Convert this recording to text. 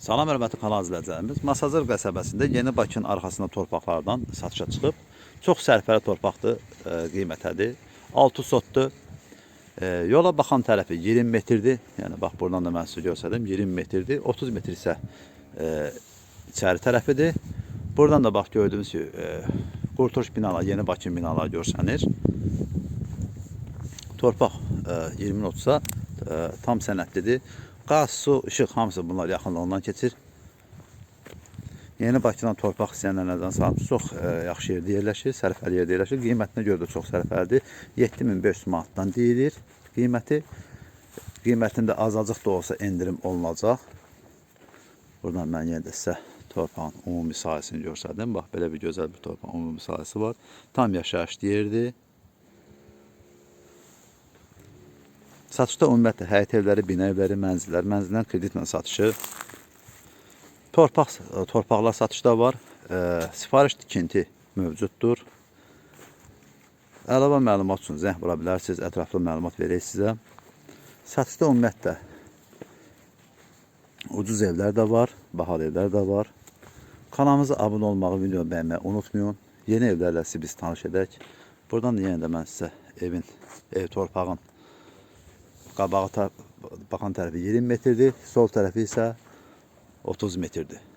Salam hörmətli kanal izləyicilərimiz. Masazır qəsəbəsində Yeni Bakının arxasında torpaqlardan satışa çıxıb. Çox sərfəli torpaqdır, e, qiymətədir. 6 sotdur. E, yola baxan tərəfi 20 metrdir. Yəni bax buradan da mən sizə göstərdim. 20 metrdir. 30 metr isə e, içəri tərəfidir. Buradan da bax gördüyünüz kimi e, qurtuluş binalar, Yeni Bakı binalar görsənir. Torpaq e, 20 otsa e, tam sənədlidir. Qaz, su, işıq hamısı bunlar yaxınlığından keçir. Yeni Bakıdan torpaq istəyənlər nəzərdən salıb çox e, yaxşı yerdə yerləşir, sərfəli yerdə yerləşir. Qiymətinə görə də çox sərfəlidir. 7500 manatdan deyilir qiyməti. Qiymətində azacıq da olsa endirim olunacaq. Buradan mən yenə də sizə torpağın ümumi sahəsini göstərdim. Bax belə bir gözəl bir torpağın ümumi sahəsi var. Tam yaşayışlı yerdir. Satışda ümumiyyətlə həyət evləri, bina evləri, mənzillər, mənzillərin kreditlə satışı, torpaq torpaqlar satışda var. E, sifariş tikinti mövcuddur. Əlavə məlumat üçün zəng vura bilərsiniz, ətraflı məlumat verək sizə. Satışda ümumiyyətlə ucuz evlər də var, bahalı evlər də var. Kanalımıza abunə olmağı, video bəyənməyi unutmayın. Yeni evlərlə sizi biz tanış edək. Buradan da yenə də mən sizə evin, ev torpağın qabağı ta baxan tərəfi 20 metrdir, sol tərəfi isə 30 metrdir.